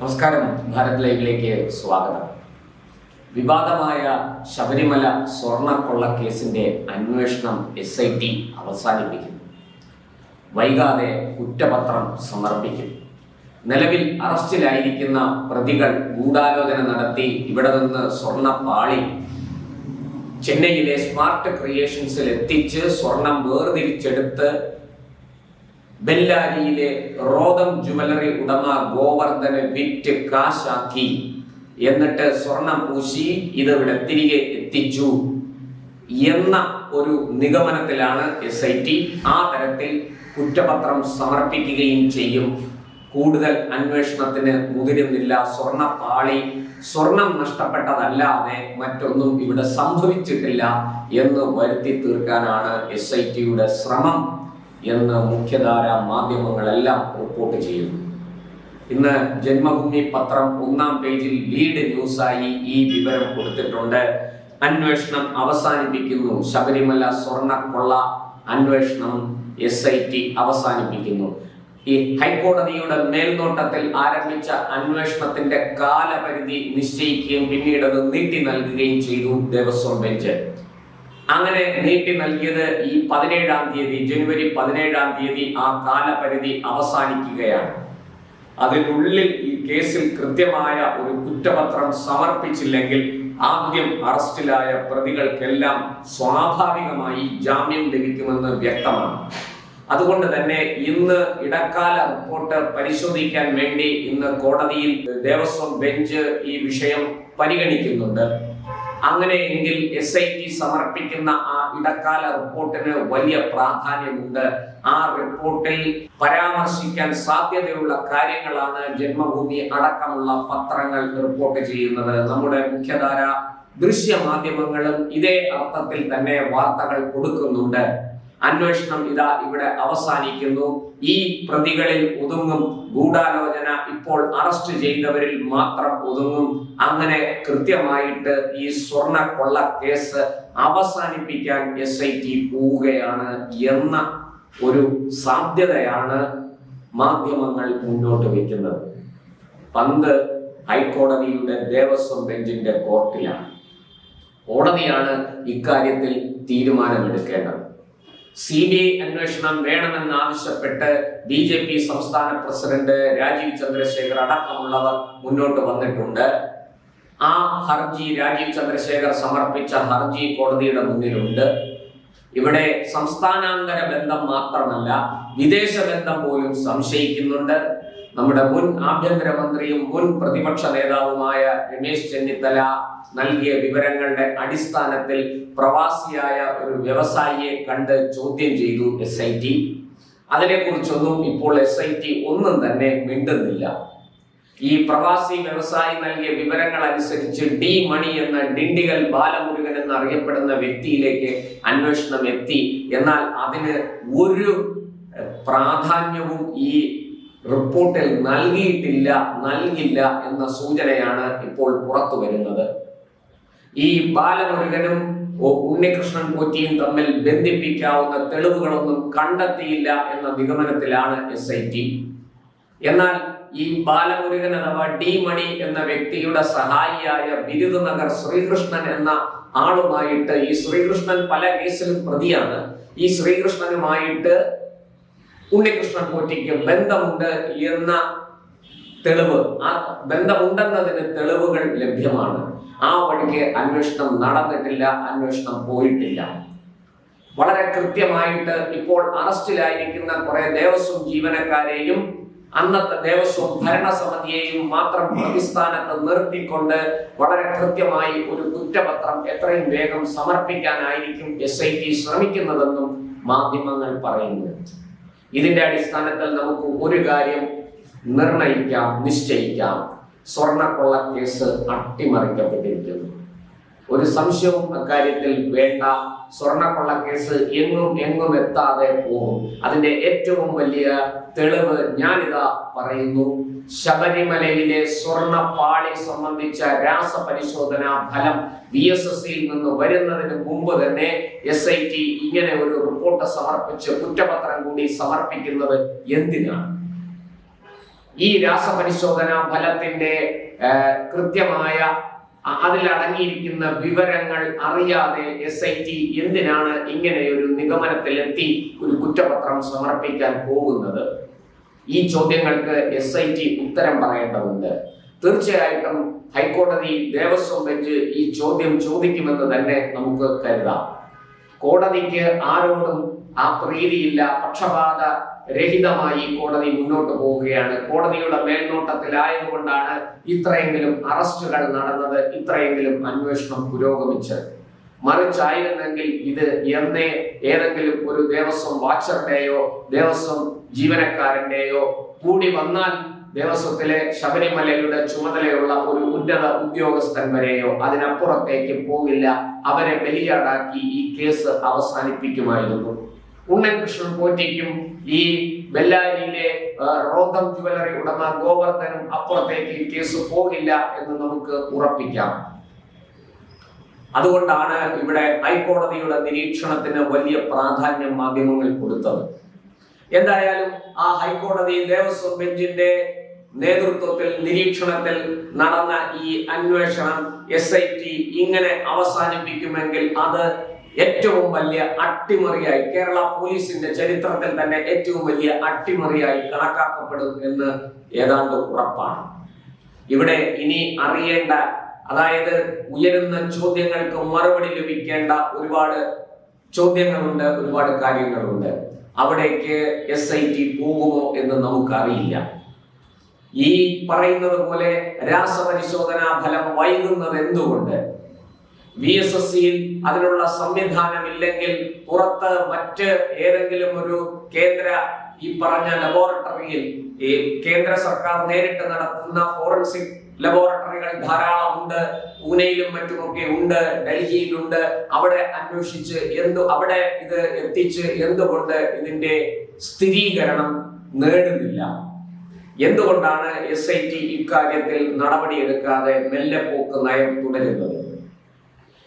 നമസ്കാരം. ഭാരത് ലൈവിലേക്ക് സ്വാഗതം. വിവാദമായ ശബരിമല സ്വർണക്കൊള്ള കേസിന്റെ അന്വേഷണം എസ് ഐ ടി അവസാനിപ്പിക്കുന്നു വൈകാതെ കുറ്റപത്രം സമർപ്പിക്കും. നിലവിൽ അറസ്റ്റിലായിരിക്കുന്ന പ്രതികൾ ഗൂഢാലോചന നടത്തി ഇവിടെ നിന്ന് സ്വർണ പാളി. ചെന്നൈയിലെ സ്മാർട്ട് ക്രിയേഷൻസിൽ എത്തിച്ച് സ്വർണം വേർതിരിച്ചെടുത്ത് ബെല്ലാരിയിലെ റോദം ജുവലറി ഉടമ ഗോവർദ്ധനെ വിറ്റ് കാശാക്കി. എന്നിട്ട് സ്വർണം പൂശി ഇത് ഇവിടെ തിരികെ എത്തിച്ചു. എന്ന ഒരു നിഗമനത്തിലാണ് എസ് ഐ ടി ആ തരത്തിൽ കുറ്റപത്രം സമർപ്പിക്കുകയും ചെയ്യും. കൂടുതൽ അന്വേഷണത്തിന് മുതിരുന്നില്ല. സ്വർണ പാളി സ്വർണം നഷ്ടപ്പെട്ടതല്ലാതെ മറ്റൊന്നും ഇവിടെ സംഭവിച്ചിട്ടില്ല എന്ന് വരുത്തി തീർക്കാനാണ് എസ് ഐ ടിയുടെ ശ്രമം. എന്ന് മുഖ്യധാര മാധ്യമങ്ങളെല്ലാം റിപ്പോർട്ട് ചെയ്യുന്നു. ഇന്ന് ജന്മഭൂമി പത്രം ഒന്നാം പേജിൽ ലീഡ് ന്യൂസായി ഈ വിവരം കൊടുത്തിട്ടുണ്ട്. അന്വേഷണം അവസാനിപ്പിക്കുന്നു. ശബരിമല സ്വർണ കൊള്ള അന്വേഷണം എസ് ഐ ടി അവസാനിപ്പിക്കുന്നു. ഈ ഹൈക്കോടതിയുടെ മേൽനോട്ടത്തിൽ ആരംഭിച്ച അന്വേഷണത്തിന്റെ കാലപരിധി നിശ്ചയിക്കുകയും പിന്നീട് അത് നീട്ടി നൽകുകയും ചെയ്തു ദേവസ്വം ബെഞ്ച്. അങ്ങനെ നീട്ടി നൽകിയത് ഈ പതിനേഴാം തീയതി ജനുവരി പതിനേഴാം തീയതി ആ കാലപരിധി അവസാനിക്കുകയാണ്. അതിനുള്ളിൽ ഈ കേസിൽ കൃത്യമായ ഒരു കുറ്റപത്രം സമർപ്പിച്ചില്ലെങ്കിൽ ആദ്യം അറസ്റ്റിലായ പ്രതികൾക്കെല്ലാം സ്വാഭാവികമായി ജാമ്യം ലഭിക്കുമെന്ന് വ്യക്തമാണ്. അതുകൊണ്ട് തന്നെ ഇന്ന് ഇടക്കാല റിപ്പോർട്ട് പരിശോധിക്കാൻ വേണ്ടി ഇന്ന് കോടതിയിൽ ദേവസ്വം ബെഞ്ച് ഈ വിഷയം പരിഗണിക്കുന്നുണ്ട്. അങ്ങനെയെങ്കിൽ എസ് ഐ ടി സമർപ്പിക്കുന്ന ആ ഇടക്കാല റിപ്പോർട്ടിന് വലിയ പ്രാധാന്യമുണ്ട്. ആ റിപ്പോർട്ടിൽ പരാമർശിക്കാൻ സാധ്യതയുള്ള കാര്യങ്ങളാണ് ജന്മഭൂമി അടക്കമുള്ള പത്രങ്ങൾ റിപ്പോർട്ട് ചെയ്യുന്നത്. നമ്മുടെ മുഖ്യധാര ദൃശ്യ മാധ്യമങ്ങളും ഇതേ അർത്ഥത്തിൽ തന്നെ വാർത്തകൾ കൊടുക്കുന്നുണ്ട്. അന്വേഷണം ഇതാ ഇവിടെ അവസാനിക്കുന്നു. ഈ പ്രതികളിൽ ഒതുങ്ങും. ഗൂഢാലോചന ഇപ്പോൾ അറസ്റ്റ് ചെയ്തവരിൽ മാത്രം ഒതുങ്ങും. അങ്ങനെ കൃത്യമായിട്ട് ഈ സ്വർണ കൊള്ള കേസ് അവസാനിപ്പിക്കാൻ എസ് ഐ ടി പോവുകയാണ് എന്ന ഒരു സാധ്യതയാണ് മാധ്യമങ്ങൾ മുന്നോട്ട് വയ്ക്കുന്നത്. പന്ത് ഹൈക്കോടതിയുടെ ദേവസ്വം ബെഞ്ചിന്റെ കോർട്ടിലാണ്. കോടതിയാണ് ഇക്കാര്യത്തിൽ തീരുമാനമെടുക്കേണ്ടത്. സി ബി ഐ അന്വേഷണം വേണമെന്ന് ആവശ്യപ്പെട്ട് ബി ജെ പി സംസ്ഥാന പ്രസിഡന്റ് രാജീവ് ചന്ദ്രശേഖർ അടക്കമുള്ളവർ മുന്നോട്ട് വന്നിട്ടുണ്ട്. ആ ഹർജി രാജീവ് ചന്ദ്രശേഖർ സമർപ്പിച്ച ഹർജി കോടതിയുടെ മുന്നിലുണ്ട്. ഇവിടെ സംസ്ഥാനാന്തര ബന്ധം മാത്രമല്ല വിദേശ ബന്ധം പോലും സംശയിക്കുന്നുണ്ട്. നമ്മുടെ മുൻ ആഭ്യന്തരമന്ത്രിയും മുൻ പ്രതിപക്ഷ നേതാവുമായ രമേശ് ചെന്നിത്തല നൽകിയ വിവരങ്ങളുടെ അടിസ്ഥാനത്തിൽ പ്രവാസിയായ ഒരു വ്യവസായിയെ കണ്ട് ചോദ്യം ചെയ്തു എസ് ഐ ടി അതിനെക്കുറിച്ചൊന്നും ഇപ്പോൾ എസ് ഐ ടി ഒന്നും തന്നെ മിണ്ടുന്നില്ല. ഈ പ്രവാസി വ്യവസായി നൽകിയ വിവരങ്ങൾ അനുസരിച്ച് ഡി മണി എന്ന ഡിണ്ടിഗൽ ബാലമുരുകൻ എന്നറിയപ്പെടുന്ന വ്യക്തിയിലേക്ക് അന്വേഷണം എത്തി. എന്നാൽ അതിന് ഒരു പ്രാധാന്യവും ഈ റിപ്പോർട്ടിൽ നൽകിയിട്ടില്ല നൽകില്ല എന്ന സൂചനയാണ് ഇപ്പോൾ പുറത്തു വരുന്നത്. ഈ ബാലമുരുകനും ഉണ്ണികൃഷ്ണൻ പോറ്റിയും തമ്മിൽ ബന്ധിപ്പിക്കാവുന്ന തെളിവുകളൊന്നും കണ്ടെത്തിയില്ല എന്ന നിഗമനത്തിലാണ് എസ് ഐ ടി എന്നാൽ ഈ ബാലമുരുകൻ അഥവാ ഡി മണി എന്ന വ്യക്തിയുടെ സഹായിയായ ബിരുദനഗർ ശ്രീകൃഷ്ണൻ എന്ന ആളുമായിട്ട് ഈ ശ്രീകൃഷ്ണൻ പല കേസിലും പ്രതിയാണ്. ഈ ശ്രീകൃഷ്ണനുമായിട്ട് ഉണ്ണികൃഷ്ണൻ പോറ്റിക്ക് ബന്ധമുണ്ട് എന്ന തെളിവ്. ആ ബന്ധമുണ്ടെന്നതിന് തെളിവുകൾ ലഭ്യമാണ്. ആ വഴിക്ക് അന്വേഷണം നടന്നിട്ടില്ല അന്വേഷണം പോയിട്ടില്ല. വളരെ കൃത്യമായിട്ട് ഇപ്പോൾ അറസ്റ്റിലായിരിക്കുന്ന കുറെ ദേവസ്വം ജീവനക്കാരെയും അന്നത്തെ ദേവസ്വം ഭരണസമിതിയെയും മാത്രം പ്രതിസ്ഥാനത്ത് നിർത്തിക്കൊണ്ട് വളരെ കൃത്യമായി ഒരു കുറ്റപത്രം എത്രയും വേഗം സമർപ്പിക്കാനായിരിക്കും എസ് ഐ ടി ശ്രമിക്കുന്നതെന്നും മാധ്യമങ്ങൾ പറയുന്നു. ഇതിന്റെ അടിസ്ഥാനത്തിൽ നമുക്ക് ഒരു കാര്യം നിർണയിക്കാം നിശ്ചയിക്കാം. സ്വർണക്കൊള്ള കേസ് അട്ടിമറിക്കപ്പെട്ടിരിക്കുന്നു. ഒരു സംശയവും അക്കാര്യത്തിൽ വേണ്ട. സ്വർണക്കൊള്ള കേസ് എങ്ങും എങ്ങും എത്താതെ പോകും. അതിന്റെ ഏറ്റവും വലിയ തെളിവ് ഞാനിതാ പറയുന്നു. ശബരിമലയിലെ സ്വർണ പാളി സംബന്ധിച്ച രാസപരിശോധന ഫലം വി എസ് എസ് സിയിൽ നിന്ന് വരുന്നതിന് മുമ്പ് തന്നെ എസ് ഐ ടി ഇങ്ങനെ ഒരു റിപ്പോർട്ട് സമർപ്പിച്ച് കുറ്റപത്രം കൂടി സമർപ്പിക്കുന്നത് എന്തിനാണ്? ഈ രാസപരിശോധന ഫലത്തിന്റെ കൃത്യമായ അതിലടങ്ങിയിരിക്കുന്ന വിവരങ്ങൾ അറിയാതെ എസ് ഐ ടി എന്തിനാണ് ഇങ്ങനെ ഒരു നിഗമനത്തിലെത്തി ഒരു കുറ്റപത്രം സമർപ്പിക്കാൻ പോകുന്നത്? ഈ ചോദ്യങ്ങൾക്ക് എസ് ഐ ടി ഉത്തരം പറയേണ്ടതുണ്ട്. തീർച്ചയായിട്ടും ഹൈക്കോടതി ദേവസ്വം ബെഞ്ച് ഈ ചോദ്യം ചോദിക്കുമെന്ന് തന്നെ നമുക്ക് കരുതാം. കോടതിക്ക് ആരോടും ആ പ്രീതിയില്ല പക്ഷപാത രഹിതമായി കോടതി മുന്നോട്ട് പോവുകയാണ്. കോടതിയുടെ മേൽനോട്ടത്തിലായതുകൊണ്ടാണ് ഇത്രയെങ്കിലും അറസ്റ്റുകൾ നടന്നത് ഇത്രയെങ്കിലും അന്വേഷണം പുരോഗമിച്ചത് മറിച്ചായിരുന്നെങ്കിൽ ഇത് എന്നേ ഏതെങ്കിലും ഒരു ദേവസ്വം വാച്ചറുടെയോ ദേവസ്വം ജീവനക്കാരന്റെയോ കൂടി വന്നാൽ ദേവസ്വത്തിലെ ശബരിമലയുടെ ചുമതലയുള്ള ഒരു ഉന്നത ഉദ്യോഗസ്ഥൻ വരെയോ അതിനപ്പുറത്തേക്ക് പോകില്ല അവരെ ബലിയാടാക്കി ഈ കേസ് അവസാനിപ്പിക്കുമായിരുന്നു. ഉണ്ണൻകൃഷ്ണൻ പോറ്റിക്കും ഈ ബെല്ലാരിയിലെ റോതം ജുവലറി ഉടമ ഗോവർദ്ധനും അപ്പുറത്തേക്ക് കേസ് പോകില്ല എന്ന് നമുക്ക് ഉറപ്പിക്കാം. അതുകൊണ്ടാണ് ഇവിടെ ഹൈക്കോടതിയുടെ നിരീക്ഷണത്തിന് വലിയ പ്രാധാന്യം മാധ്യമങ്ങൾ കൊടുത്തത്. എന്തായാലും ആ ഹൈക്കോടതി ദേവസ്വം ബെഞ്ചിന്റെ നേതൃത്വത്തിൽ നിരീക്ഷണത്തിൽ നടന്ന ഈ അന്വേഷണം എസ് ഐ ടി ഇങ്ങനെ അവസാനിപ്പിക്കുമെങ്കിൽ അത് ഏറ്റവും വലിയ അട്ടിമറിയായി കേരള പോലീസിന്റെ ചരിത്രത്തിൽ തന്നെ ഏറ്റവും വലിയ അട്ടിമറിയായി കണക്കാക്കപ്പെടും എന്ന് ഏതാണ്ട് ഉറപ്പാണ്. ഇവിടെ ഇനി അറിയേണ്ട അതായത് ഉയരുന്ന ചോദ്യങ്ങൾക്ക് മറുപടി ലഭിക്കേണ്ട ഒരുപാട് ചോദ്യങ്ങളുണ്ട് ഒരുപാട് കാര്യങ്ങളുണ്ട്. അവിടേക്ക് എസ് ഐ ടി പോകുമോ എന്ന് നമുക്കറിയില്ല. ഈ പറയുന്നത് പോലെ രാസപരിശോധനാ ഫലം വൈകുന്നത് എന്തുകൊണ്ട് വി എസ് എസ് സിയിൽ അതിനുള്ള സംവിധാനമില്ലെങ്കിൽ പുറത്ത് മറ്റ് ഏതെങ്കിലും ഒരു കേന്ദ്ര ഈ പറഞ്ഞ ലബോറട്ടറിയിൽ ഈ കേന്ദ്ര സർക്കാർ നേരിട്ട് നടത്തുന്ന ഫോറൻസിക് ലബോറട്ടറികൾ ധാരാളം ഉണ്ട് പൂനെയിലും മറ്റുമൊക്കെ ഉണ്ട് ഡൽഹിയിലുണ്ട്. അവിടെ അന്വേഷിച്ച് എന്തു അവിടെ ഇത് എത്തിച്ച് എന്തുകൊണ്ട് ഇതിന്റെ സ്ഥിരീകരണം നേടുന്നില്ല? എന്തുകൊണ്ടാണ് എസ് ഐ ടി ഇക്കാര്യത്തിൽ നടപടിയെടുക്കാതെ മെല്ലെ പോക്ക് നയം തുടരുന്നത്?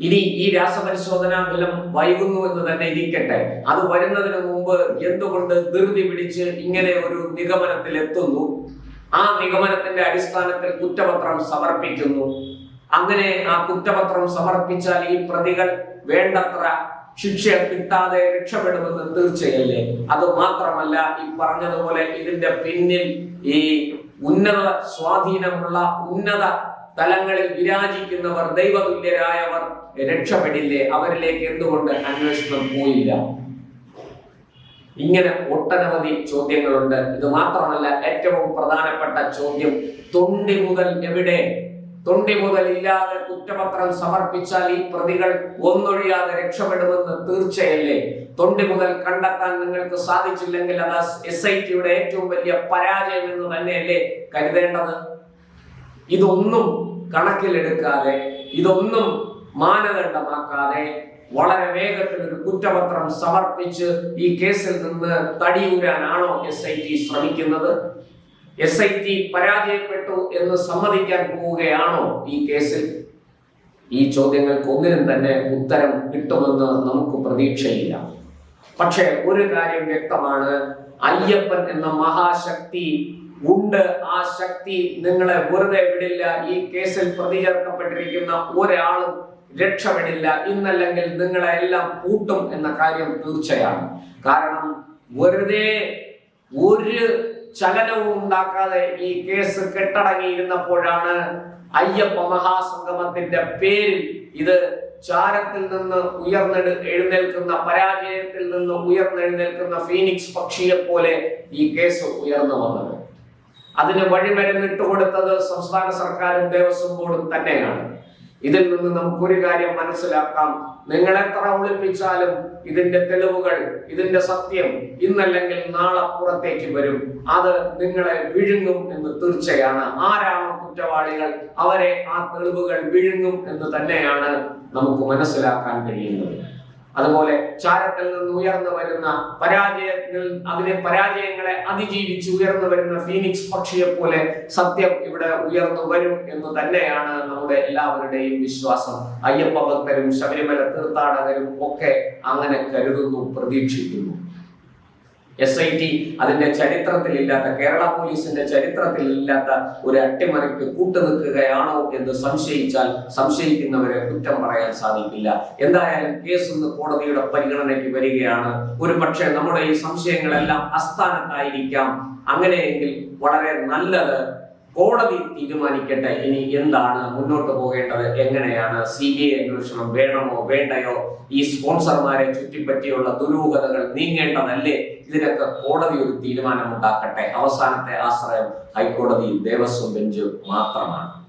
ഇനി ഈ രാസപരിശോധനാ ഫലം വൈകുന്നു എന്ന് തന്നെ ഇരിക്കട്ടെ. അത് വരുന്നതിന് മുമ്പ് എന്തുകൊണ്ട് ധൃതി പിടിച്ച് ഇങ്ങനെ ഒരു നിഗമനത്തിൽ എത്തുന്നു ആ നിഗമനത്തിന്റെ അടിസ്ഥാനത്തിൽ കുറ്റപത്രം സമർപ്പിക്കുന്നു. അങ്ങനെ ആ കുറ്റപത്രം സമർപ്പിച്ചാൽ ഈ പ്രതികൾ വേണ്ടത്ര ശിക്ഷ കിട്ടാതെ രക്ഷപ്പെടുമെന്ന് തീർച്ചയല്ലേ? അത് മാത്രമല്ല ഈ പറഞ്ഞതുപോലെ ഇതിന്റെ പിന്നിൽ ഈ ഉന്നത സ്വാധീനമുള്ള ഉന്നത തലങ്ങളിൽ വിരാജിക്കുന്നവർ ദൈവതുല്യരായവർ രക്ഷപ്പെടില്ലേ? അവരിലേക്ക് എന്തുകൊണ്ട് അന്വേഷണം പോയില്ല? ഇങ്ങനെ ഒട്ടനവധി ചോദ്യങ്ങളുണ്ട്. ഇത് മാത്രമല്ല ഏറ്റവും പ്രധാനപ്പെട്ട ചോദ്യം തൊണ്ടി മുതൽ എവിടെ? തൊണ്ടി മുതൽ ഇല്ലാതെ കുറ്റപത്രം സമർപ്പിച്ചാൽ ഈ പ്രതികൾ ഒന്നൊഴിയാതെ രക്ഷപ്പെടുമെന്ന് തീർച്ചയല്ലേ? തൊണ്ടി മുതൽ കണ്ടെത്താൻ നിങ്ങൾക്ക് സാധിച്ചില്ലെങ്കിൽ അത് എസ് ഐ ടിയുടെ ഏറ്റവും വലിയ പരാജയം എന്ന് തന്നെയല്ലേ കരുതേണ്ടത്? ഇതൊന്നും കണക്കിലെടുക്കാതെ ഇതൊന്നും മാനദണ്ഡമാക്കാതെ വളരെ വേഗത്തിൽ ഒരു കുറ്റപത്രം സമർപ്പിച്ച് ഈ കേസിൽ നിന്ന് തടിയൂരാനാണോ എസ് ഐ ടി ശ്രമിക്കുന്നത്? എസ് ഐ ടി പരാജയപ്പെട്ടു എന്ന് സമ്മതിക്കാൻ പോവുകയാണോ ഈ കേസിൽ? ഈ ചോദ്യങ്ങൾക്ക് ഒന്നിനും തന്നെ ഉത്തരം കിട്ടുമെന്ന് നമുക്ക് പ്രതീക്ഷയില്ല. പക്ഷേ ഒരു കാര്യം വ്യക്തമാണ് അയ്യപ്പൻ എന്ന മഹാശക്തി ഉണ്ട്. ആ ശക്തി നിങ്ങളെ വെറുതെ വിടില്ല. ഈ കേസിൽ പ്രതി ചേർക്കപ്പെട്ടിരിക്കുന്ന ഒരാളും രക്ഷപ്പെടില്ല. ഇന്നല്ലെങ്കിൽ നിങ്ങളെ എല്ലാം കൂട്ടും എന്ന കാര്യം തീർച്ചയാണ്. കാരണം വെറുതെ ഒരു ചലനവും ഉണ്ടാക്കാതെ ഈ കേസ് കെട്ടടങ്ങിയിരുന്നപ്പോഴാണ് അയ്യപ്പ മഹാസംഗമത്തിന്റെ പേരിൽ ഇത് ചാരത്തിൽ നിന്ന് ഉയർന്നെടു എഴുന്നേൽക്കുന്ന പരാജയത്തിൽ നിന്ന് ഉയർന്നെഴുന്നേൽക്കുന്ന ഫീനിക്സ് പക്ഷിയെ പോലെ ഈ കേസ് ഉയർന്നു വന്നത്. അതിന് വഴിമരുന്നിട്ട് കൊടുത്തത് സംസ്ഥാന സർക്കാരും ദേവസ്വം ബോർഡും തന്നെയാണ്. ഇതിൽ നിന്ന് നമുക്കൊരു കാര്യം മനസ്സിലാക്കാം. നിങ്ങൾ എത്ര ഒളിപ്പിച്ചാലും ഇതിന്റെ തെളിവുകൾ ഇതിന്റെ സത്യം ഇന്നല്ലെങ്കിൽ നാളെ പുറത്തേക്ക് വരും. അത് നിങ്ങളെ വിഴുങ്ങും എന്ന് തീർച്ചയാണ്. ആരാണോ കുറ്റവാളികൾ അവരെ ആ തെളിവുകൾ വിഴുങ്ങും എന്ന് തന്നെയാണ് നമുക്ക് മനസ്സിലാക്കാൻ കഴിയുന്നത്. അതുപോലെ ചാരത്തിൽ നിന്ന് ഉയർന്നു വരുന്ന പരാജയത്തിൽ അതിലെ പരാജയങ്ങളെ അതിജീവിച്ച് ഉയർന്നു വരുന്ന ഫീനിക്സ് പക്ഷിയെ പോലെ സത്യം ഇവിടെ ഉയർന്നു വരും എന്ന് തന്നെയാണ് നമ്മുടെ എല്ലാവരുടെയും വിശ്വാസം. അയ്യപ്പ ഭക്തരും ശബരിമല തീർത്ഥാടകരും ഒക്കെ അങ്ങനെ കരുതുന്നു പ്രതീക്ഷിക്കുന്നു. എസ് ഐ ടി അതിന്റെ ചരിത്രത്തിലില്ലാത്ത കേരള പോലീസിന്റെ ചരിത്രത്തിൽ ഇല്ലാത്ത ഒരു അട്ടിമറിക്ക് കൂട്ടുനിൽക്കുകയാണോ എന്ന് സംശയിച്ചാൽ സംശയിക്കുന്നവരെ കുറ്റം പറയാൻ സാധിക്കില്ല. എന്തായാലും കേസ് ഇന്ന് കോടതിയുടെ പരിഗണനയ്ക്ക് വരികയാണ്. ഒരു പക്ഷേ നമ്മുടെ ഈ സംശയങ്ങളെല്ലാം അസ്ഥാനത്തായിരിക്കാം. അങ്ങനെയെങ്കിൽ വളരെ നല്ലത് കോടതി തീരുമാനിക്കട്ടെ. ഇനി എന്താണ് മുന്നോട്ട് പോകേണ്ടത്? എങ്ങനെയാണ് സി ബി ഐ അന്വേഷണം വേണമോ വേണ്ടയോ? ഈ സ്പോൺസർമാരെ ചുറ്റിപ്പറ്റിയുള്ള ദുരൂഹതകൾ നീങ്ങേണ്ടതല്ലേ? ഇതിനൊക്കെ കോടതി ഒരു തീരുമാനമുണ്ടാക്കട്ടെ. അവസാനത്തെ ആശ്രയം ഹൈക്കോടതി ദേവസ്വം ബെഞ്ച് മാത്രമാണ്.